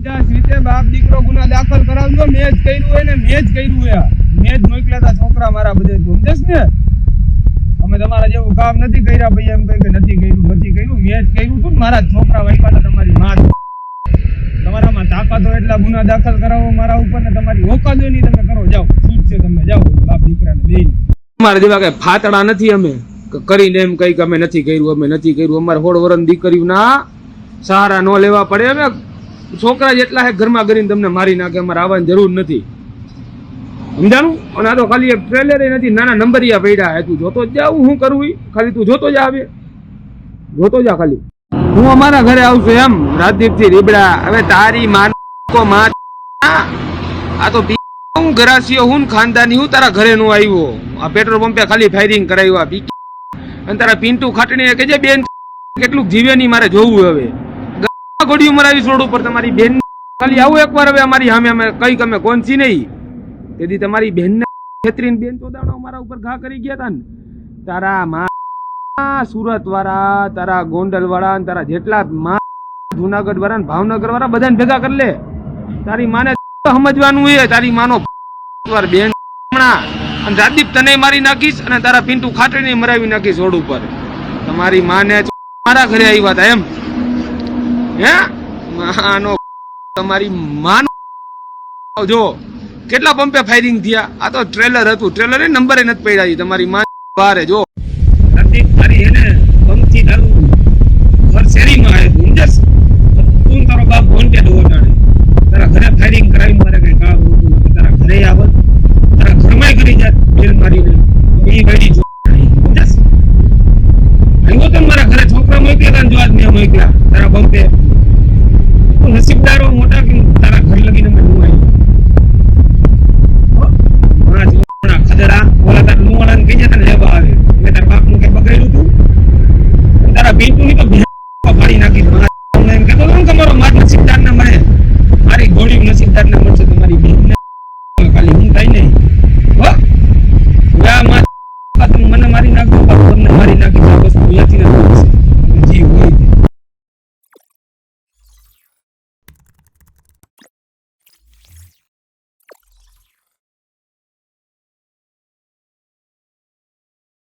એટલા ગુના દાખલ કરાવો મારા ઉપર ને તમારી તમે કરો. જાઓ, છૂટ છે તમે જાઓ, બાપ દીકરાને બેય અમારે જેવા કઈ ફાતડા નથી અમે. કરીને એમ કઈ અમે નથી કર્યું, અમે નથી કર્યું. અમારે હોળ વરણ દીકરીઓના સહારા ન લેવા પડે અમે. છોકરા જેટલા હે, ઘરમાં કરીને તમને મારી નાખે, અમારે આવવાની જરૂર નથી. સમજાણું? અને આ તો ખાલી એક ટ્રેલર નથી, નાના નંબરિયા પડ્યા હે, તું જોતો જ જાવ હું કરવું ખાલી તું જોતો જ આવે જોતો જા ખાલી. હું અમારા ઘરે આવશું એમ રાજદીપથી રીબડા. હવે તારી માન કો માં આ તો હું ગરાસીઓ હું ખાનદાની, હું તારા ઘરે નો આવ્યો. આ પેટ્રોલ પંપે ખાલી ફાયરિંગ કરાવ્યું આ અને તારા પિન્ટુ ખાટણીએ કહેજે, બેન, કેટલું જીવે નહીં મારે જોવું હવે. ગા ઘોડિયું મરાવી છોડ ઉપર. તમારી બેન ખાલી આવું એકવાર હવે અમારી સામે અમે કઈ અમે કોનસી નહીં. તેથી તમારી બેન છેતરીને બેન ચોદાણો મારા ઉપર ઘા કરી ગયા તા ને. તારા માં સુરત વાળા તારા ગોંડલ વાળા તારા જેટલા માં જુનાગઢ વાળા ભાવનગર વાળા બધાને ભેગા કરી લે. તારી માને સમજવાનું એ, તારી માનો બેન હમણાં. અને રાજદીપ તને મારી નાખીશ અને તારા પિન્ટુ ખાટડીને મરાવી નાખીશ રોડ ઉપર. તમારી માને મારા ઘરે આવ્યા હતા એમ. હે? તમારી માનો. જો, કેટલા પંપે ફાયરિંગ થયા? આ તો ટ્રેલર હતું. નંબર નંબરે નથી પડ્યા તમારી માં વારે, જો. પ્રતિક તારું તારો બાપ ફોન કે દો જાણે તારા ઘરે ફાયરિંગ કરાવી, મારે કઈ કામ તારા ઘરે આવત તારા ઘરમાં કરી જાત બેલ મારા ઘરે છોકરા મોકલ્યા હતા જો મેં મોકલ્યા. તારા બંપે Laro mo